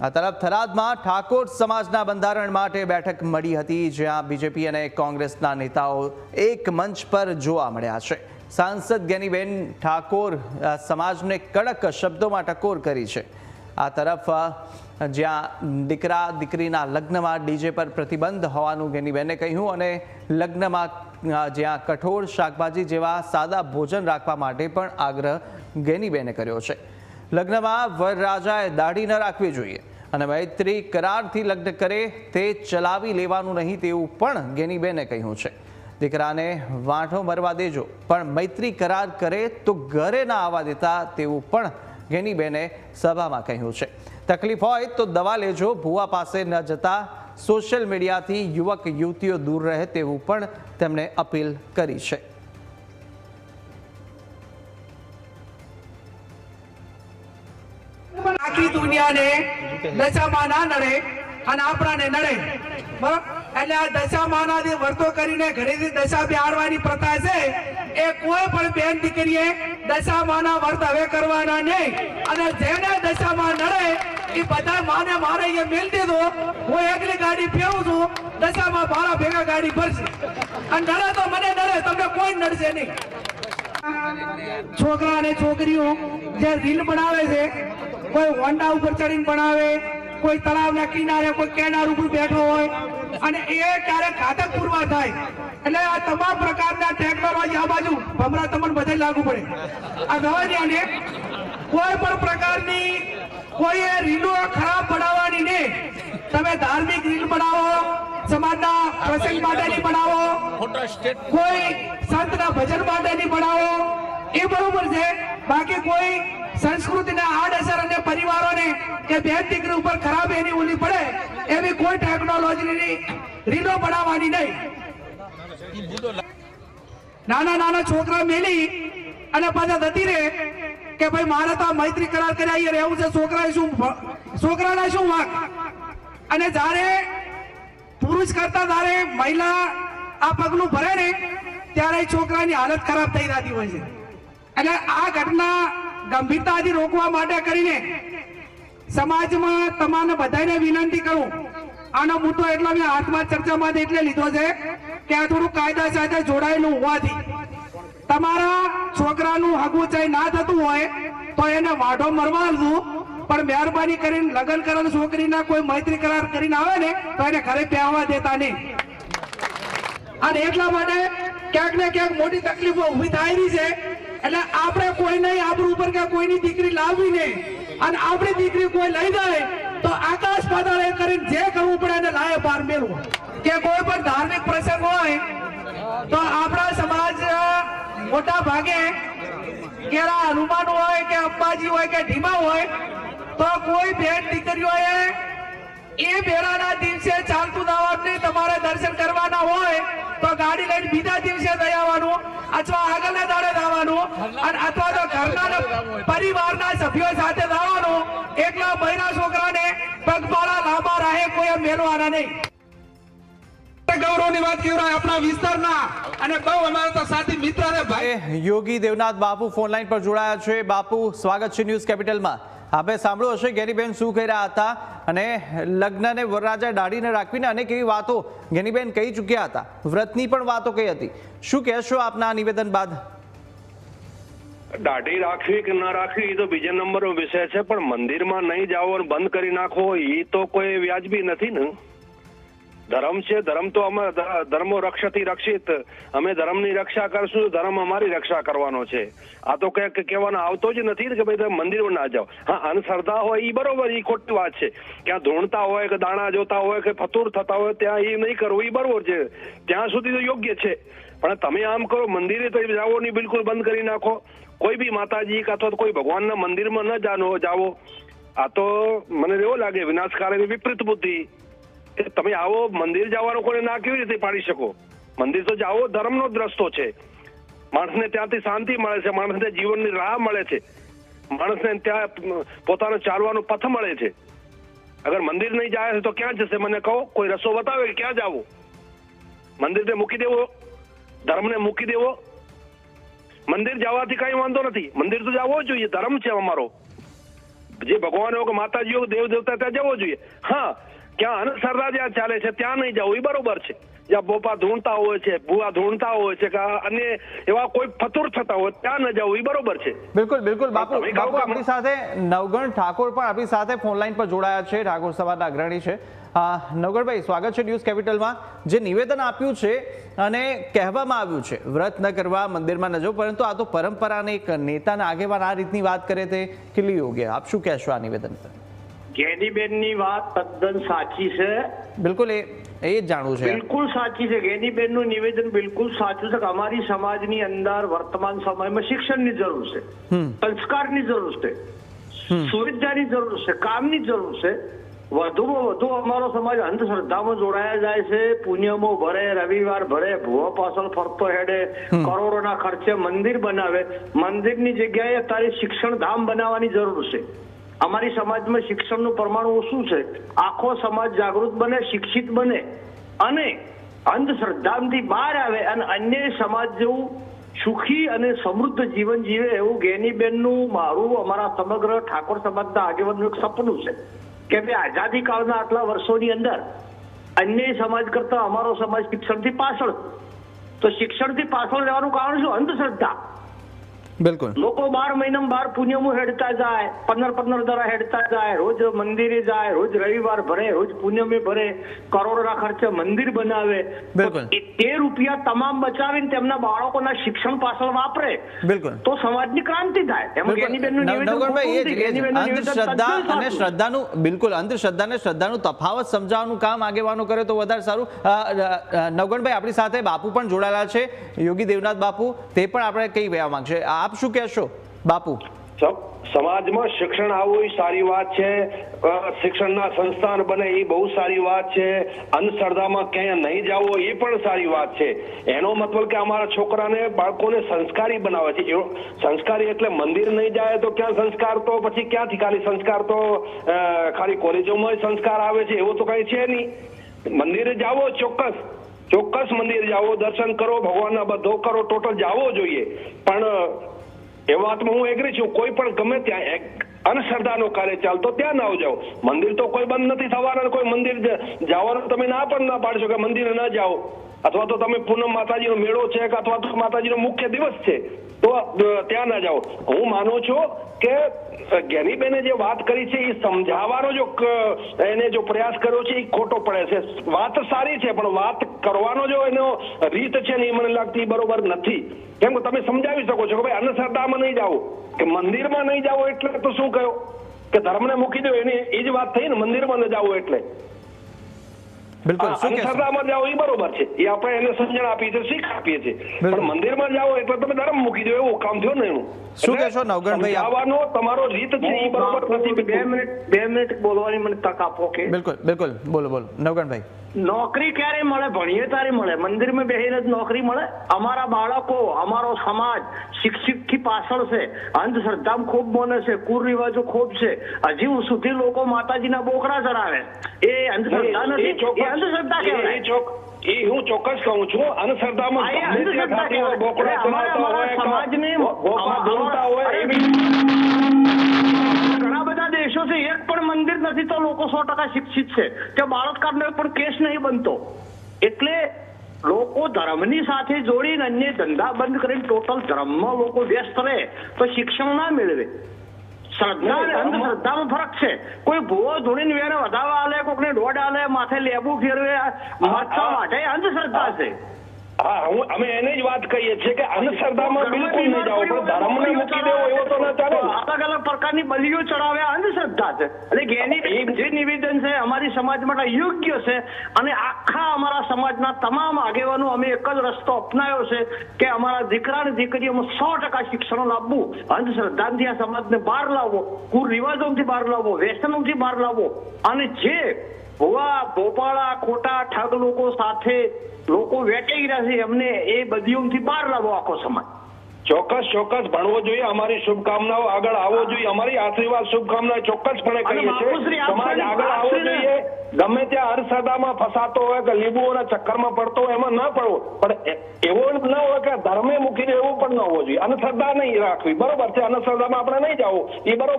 આ તરફ થરાદમાં ઠાકોર સમાજના બંધારણ માટે બેઠક મળી હતી, જ્યાં બીજેપી અને કોંગ્રેસના નેતાઓ એક મંચ પર જોવા મળ્યા છે. સાંસદ ગેનીબેન ઠાકોર સમાજને કડક શબ્દોમાં ટકોર કરી છે. આ તરફ જ્યાં દીકરા, દીકરીના લગ્નમાં ડીજે પર પ્રતિબંધ હોવાનું ગેનીબેને કહ્યું અને લગ્નમાં જ્યાં કઠોળ શાકભાજી જેવા સાદા ભોજન રાખવા માટે પણ આગ્રહ ગેનીબેને કર્યો છે. લગ્નમાં વરરાજાએ દાઢી ન રાખવી જોઈએ અને મૈત્રી કરારથી લગ્ન કરે તે ચલાવી લેવાનું નહીં તેવું પણ ગેનીબેને કહ્યું છે. દીકરાને વાંઠો મરવા દેજો, પણ મૈત્રી કરાર કરે તો ઘરે ના આવવા દેતા તેવું પણ ગેનીબેને સભામાં કહ્યું છે. તકલીફ હોય તો દવા લેજો, ભુવા પાસે ન જતા સોશિયલ મીડિયાથી યુવક યુવતીઓ દૂર રહે તેવું પણ તેમણે અપીલ કરી છે. આખી દુનિયાને દશામાં ના નડે અને આપણાને નડે. બરાબર? એટલે આ દશામાના જે વર્તો કરીને ઘરેથી દશા બેહાડવાની પ્રથા છે. એ કોઈ પણ બેન દીકરીએ દશામાના વર્ત હવે કરવાના નહીં. અને જેને દશામાં નડે એ બધા માને મારે એ મેલ દીધો. હું એકલી ગાડી ફેવું છું દશામાં મારા ભેગા ગાડી ભરશે. અને નડે તો મને નડે તમને કોઈ નડશે નહીં. છોકરા અને છોકરીઓ જે રીલ બનાવે છે કોઈ હોન્ડા ઉપર ચડીને બનાવે કોઈ તળાવના કિનારે કોઈ કેનાર ઉપર બેઠો હોય. અને એ ક્યારેક ઘાતક પુરવાર થાય. એટલે આ તમામ પ્રકારના ટેકનોલોજી આ બાજુ ભમરા તમને બધે લાગુ પડે. આ દવાની અને કોઈ પણ પ્રકારની કોઈ એ રીલો ખરાબ બનાવવાની ને તમે ધાર્મિક રીલ બનાવો સમાજના પ્રસંગ માટેની બનાવો કોઈ સંતના ભજન માટેની બનાવો એ બરોબર છે. બાકી કોઈ સંસ્કૃતિના આડઅસર અને પરિવારોને કે બેન દીકરી ઉપર ખરાબ એની ઉલી પડે, એવી કોઈ ટેકનોલોજીની રીલો બનાવવાની નહીં. નાના નાના છોકરા મેલી અને પાછા જતી રહે કે ભાઈ મારે તો મૈત્રી કરાર કર્યા અહીંયા રહેવું છે છોકરાએ શું છોકરાના શું વાંક? અને જ્યારે પુરુષ કરતા જ્યારે મહિલા આ પગલું ભરે ને, ત્યારે છોકરાની હાલત ખરાબ થઈ જતી હોય છે. એટલે આ ઘટના ગંભીરતાથી રોકવા માટે કરીને સમાજમાં તમામને બધાને વિનંતી કરું. આનો મુદ્દો એટલો મેં હાથમાં ચર્ચામાં એટલે લીધો છે કે આ થોડું કાયદા સાથે જોડાયેલું હોવાથી તમારા છોકરાનું હગું ચાઈ ના થતું હોય તો એને વાઢો મરવાડવું પણ મહેરબાની કરીને લગ્ન કરેલ છોકરીના કોઈ મૈત્રી કરાર કરીને આવે ને તો એને ઘરે પહેવા દેતા નહીં. અને એટલા માટે ક્યાંક ને ક્યાંક મોટી તકલીફો ઊભી થાય છે એટલે આપણે કોઈ નહીં, આપણું ઉપર કે કોઈની દીકરી લાવવી નહીં. અને આપણી દીકરી કોઈ લઈ જાય, તો આકાશ પાતાળ એ કરીને જે કરવું પડે એને લાયે પાર મેળવું. કે કોઈ પણ ધાર્મિક પ્રસંગ હોય, તો આપણા સમાજ મોટા ભાગે કેળા હનુમાન હોય કે અંબાજી હોય કે ઢીમા હોય, તો કોઈ બેન દીકરીઓએ એ ભેરાના દિવસે ચાલતું દાવાનું તમારે દર્શન કરવાના હોય તો ગાડી લઈને બીજા દિવસે જઈ આવવાનું અથવા આગળના દાડે જવાનું અને અથવા તો ઘરના ને પરિવારના સભ્યો સાથે જવાનું એકલા બૈરા છોકરાને પગપાળા લાંબા રાહે કોઈ મેળવાના નહીં. ગૌરવની વાત કેવડાય આપણા વિસ્તારના અને બહુ અમારા તો સાથી મિત્ર અને ભાઈ. યોગી દેવનાથ બાપુ ફોનલાઈન પર જોડાયા છે. બાપુ સ્વાગત છે ન્યૂઝ કેપિટલમાં. આપણે સાંભળ્યું હશે ઘેનીબેન શું કહી રહ્યા હતા અને લગ્નને વરરાજા દાઢીને રાખવીને અનેક એવી વાતો ગેનીબેન કહી ચૂક્યા હતા. વ્રતની પણ વાતો કહી હતી. શું કહેશો આપના નિવેદન બાદ? દાઢી રાખવી કે ન રાખવી એ તો બીજા નંબરનો વિષય છે, પણ મંદિરમાં નહીં જાઓ બંધ કરી નાખો એ તો કોઈ વ્યાજબી નથી ને. ધર્મ છે, ધર્મ તો અમે ધર્મો રક્ષતી રક્ષિત. અમે ધર્મની રક્ષા કરશું, ધર્મ અમારી રક્ષા કરવાનો છે. આ તો કંઈક કહેવાનો આવતો જ નથી કે ભાઈ તમે મંદિરમાં ના જાઓ. હા અંધશ્રદ્ધા હોય એ બરોબર એ ખોટી વાત છે. ક્યાં ધૂણતા હોય કે દાણા જોતા હોય કે ફતુર થતા હોય ત્યાં એ નહીં કરવું એ બરોબર છે. ત્યાં સુધી તો યોગ્ય છે. પણ તમે આમ કરો, મંદિરે તો જાઓ નહીં, બિલકુલ બંધ કરી નાખો. કોઈ બી માતાજી અથવા કોઈ ભગવાનના મંદિરમાં ન જાનો જાવો આ તો મને એવો લાગે, વિનાશકારી વિપરીત બુદ્ધિ. તમે આવો, મંદિર જવાનો કોને ના કેવી રીતે પાડી શકો? મંદિર તો જાઓ, ધર્મનો જ રસ્તો છે. માણસને ત્યાંથી શાંતિ મળે છે, માણસને જીવનની રાહ મળે છે. માણસને ત્યાં પોતાનો ચાલવાનો પથ મળે છે. અગર મંદિર નહીં જાય છે તો ક્યાં જશે? મને કહો, કોઈ રસ્તો બતાવે કે ક્યાં જાવું? મંદિરને મૂકી દેવો, ધર્મને મૂકી દેવો. મંદિર જવાથી કઈ વાંધો નથી. મંદિર તો જવો જોઈએ, ધર્મ છે અમારો. જે ભગવાન હોય કે માતાજી હોય દેવ દેવતા ત્યાં જવો જોઈએ. હા ક્યાં અનુસરતા જ્યાં ચાલે છે ત્યાં નહીં જવું એ બરોબર છે. જ્યાં બોપા ધૂણતા હોય છે ભૂવા ધૂણતા હોય છે કે અને એવા કોઈ ફતુર થતા હોય ત્યાં ન જવું એ બરોબર છે. બિલકુલ બિલકુલ. બાપુ બાપુ આપણી સાથે નવગણ ઠાકોર પણ આપણી સાથે ફોન લાઈન પર જોડાયા છે ઠાકોર સભાના અગ્રણી છે. નવગણભાઈ સ્વાગત છે ન્યૂઝ કેપિટલમાં. જે નિવેદન આપ્યું છે અને કહેવામાં આવ્યું છે વ્રત ન કરવા મંદિરમાં ન જવું પરંતુ આ તો પરંપરાને એક નેતાના આગેવાન આ રીતની વાત કરે તે કેટલી યોગ્ય. આપ શું કહેશો આ નિવેદન પર? ગેનીબેનની વાત તદ્દન સાચી છે. બિલકુલ એ એ જ જાણવું છે. બિલકુલ સાચી છે. ગેનીબેનનું નિવેદન બિલકુલ સાચું છે કે અમારી સમાજની અંદર વર્તમાન સમયમાં શિક્ષણની જરૂર છે સંસ્કારની જરૂર છે સુવિધાની જરૂર છે કામની જરૂર છે. વધુમાં વધુ અમારો સમાજ અંધશ્રદ્ધામાં જોડાયા જાય છે. પુણ્યમો ભરે રવિવાર ભરે ભૂવા પાછળ ફરતો હેડે કરોડોના ખર્ચે મંદિર બનાવે. મંદિરની જગ્યાએ અત્યારે શિક્ષણ ધામ બનાવવાની જરૂર છે. અમારી સમાજમાં શિક્ષણનું પ્રમાણ ઓછું છે? આખો સમાજ જાગૃત બને, શિક્ષિત બને અને અંધશ્રદ્ધાથી બહાર આવે અને અન્ય સમાજ જેવું સુખી અને સમૃદ્ધ જીવન જીવે એવું ગેનીબેનનું મારું, અમારા સમગ્ર ઠાકોર સમાજના આગેવાનનું એક સપનું છે કે ભાઈ આઝાદી કાળના આટલા વર્ષોની અંદર અન્ય સમાજ કરતા અમારો સમાજ શિક્ષણથી પાછળ તો શિક્ષણથી પાછળ રહેવાનું કારણ શું? અંધશ્રદ્ધા. બિલકુલ. લોકો બાર મહિનામાં બાર પુણ્યમું હેડતા જાય પંદર પંદર દરા હેડતા જાય રોજ મંદિરે જાય રોજ રવિવાર ભરે રોજ પુણ્યમે ભરે કરોડોના ખર્ચે મંદિર બનાવે. બિલકુલ. તે રૂપિયા તમામ બચાવીને તેમના બાળકોના શિક્ષણ પાછળ વાપરે. બિલકુલ. તો સમાજની ક્રાંતિ થાય. એમ. ગેનીબેનનું નિવેદન અંધશ્રદ્ધા અને. શ્રદ્ધાનું બિલકુલ અંધશ્રદ્ધા અને શ્રદ્ધાનું તફાવત સમજાવવાનું કામ આગેવાનો કરે તો વધારે સારું. નવગણભાઈ આપણી સાથે બાપુ પણ જોડાયેલા છે. યોગી દેવનાથ બાપુ તે પણ આપણે કઈ કહેવા માંગશે? આપ શું કહેશો, બાપુ? સમાજમાં શિક્ષણ આવવું સારી વાત છે શિક્ષણના સંસ્થાન બને એ બહુ સારી વાત છે, અંધશ્રદ્ધામાં ક્યાંય નહીં જવું એ પણ સારી વાત છે. એનો મતલબ કે અમારા છોકરાને બાળકોને સંસ્કારી બનાવે છે. સંસ્કારી એટલે મંદિર નહીં જાય તો ક્યાં સંસ્કાર તો? પછી ક્યાંથી ખાલી સંસ્કાર તો ખાલી કોલેજોમાં સંસ્કાર આવે છે? એવો તો કઈ છે નહીં. મંદિરે જાવો ચોક્કસ. ચોક્કસ મંદિર જાવો દર્શન કરો, ભગવાનના બધો કરો, ટોટલ જાવો જોઈએ. પણ એ વાતમાં હું એગ્રી છું. કોઈ પણ ગમે ત્યાં એક શ્રદ્ધાનો કાર્ય ચાલતો ત્યાં ના જાઓ મંદિર તો કોઈ બંધ નથી થવાના અને કોઈ મંદિર જવાનું તમે ના પણ ના પાડશો કે મંદિરે ન જાઓ. અથવા તો તમે પૂનમ માતાજીનો મેળો છે કે અથવા તો માતાજીનો મુખ્ય દિવસ છે, તો ત્યાં ના જાઓ. હું માનું છું કે જ્ઞાનીબેને જે વાત કરી છે એ સમજાવવાનો જો એને જો પ્રયાસ કર્યો છે એ ખોટો પડે છે. વાત સારી છે, પણ વાત કરવાનો જો એનો રીત છે ને એ મને લાગતી બરોબર નથી. કેમ કે તમે સમજાવી શકો છો કે ભાઈ અંધશ્રદ્ધામાં નહીં જાઓ. કે મંદિરમાં નહીં જાઓ એટલે તો શું કહ્યું કે ધર્મને મૂકી દો એની એ જ વાત થઈ ને મંદિરમાં ન જાઓ એટલે. બિલકુલ શું અંધશ્રદ્ધામાં જાઓ એ બરોબર છે. એ આપણે એને સમજણ આપીએ છીએ શીખ આપીએ છીએ. પણ મંદિરમાં જાઓ એટલે તમે ધર્મ મૂકી દો એવું કામ થયું ને એનું. શું કહેશો નવગણભાઈ આપ? તમારો રીત છે એ બરોબર નથી બે. મિનિટ બે મિનિટ બોલવાની મને તક આપો કે બિલકુલ બિલકુલ. બોલો બોલો. નવગણભાઈ નોકરી ક્યારે મળે? ભણીએ ત્યારે મળે. મંદિરમાં બેસીને જ નોકરી મળે? અમારા બાળકો અમારો સમાજ શિક્ષિત પાછળ છે. અંધશ્રદ્ધામ ખૂબ બને છે કુરિવાજો ખૂબ છે. હજી સુધી લોકો માતાજીના બોકડા ચડાવે. એ અંધશ્રદ્ધા નથી. એ અંધશ્રદ્ધા કહેવાય. એ હું ચોક્કસ કહું છું અંધશ્રદ્ધામાં. બોકડા ચડાવતા હોય, સમાજને હોય, ઘણા બધા દેશો છે એક પણ મંદિર નથી તો લોકો સો ટકા શિક્ષિત છે. કે બાળકને પણ કેસ નહીં બનતો. એટલે લોકો ધર્મની સાથે જોડીને અન્ય ધંધા બંધ કરીને ટોટલ ધર્મમાં લોકો વ્યસ્ત રહે તો શિક્ષણ ના મેળવે. શ્રદ્ધા અને અંધશ્રદ્ધામાં ફરક છે. કોઈ ભૂવો ધૂણીને વેરે વધાવા આલે કોકને દોડ આલે માથે લેબુ ફેરવે મરચા માટે અંધશ્રદ્ધા છે. હા હું અમે એને જ વાત કહીએ છીએ કે અંધશ્રદ્ધામાં બિલકુલ નહીં જાઓ પણ ધર્મને મૂકી દેવો એવો તો ના ચાલે અલગ અલગ પ્રકારની બલિઓ ચડાવે અંધશ્રદ્ધા છે. એટલે એની જે નિવેદન છે અમારી સમાજ માટે યોગ્ય છે અને આખા અમારા સમાજના તમામ આગેવાનો અમે એક જ રસ્તો અપનાવ્યો છે કે અમારા દીકરા અને દીકરીઓમાં સો ટકા શિક્ષણ લાવવું અંધશ્રદ્ધાથી આ સમાજને બહાર લાવવો કુરિવાજોથી બહાર લાવવો વ્યસનોથી બહાર લાવવો અને જે ભુવા ભોપાળા ખોટા ઠગ લોકો સાથે લોકો વેચાઈ રહ્યા છે. એમને એ બદીઓથી બહાર લાવો આખો સમાજ. ચોક્કસ ચોક્કસ. ભણવો જોઈએ. અમારી શુભકામનાઓ આગળ આવવો જોઈએ. અમારી આશીર્વાદ શુભકામના ચોક્કસપણે કહીએ છીએ. સમાજ આગળ આવવો જોઈએ. ગમે ત્યાં હરસદામાં ફસાતો હોય કે લીંબુઓના ચક્કરમાં પડતો હોય એમાં ના પડવો. પણ એવો ન હોય કે ધર્મે મૂકીને એવું પણ ન હોવો જોઈએ. અને શ્રદ્ધા નહીં રાખવી. બરોબર છે. અને શ્રદ્ધામાં આપણે નહીં જવું. એ બરોબર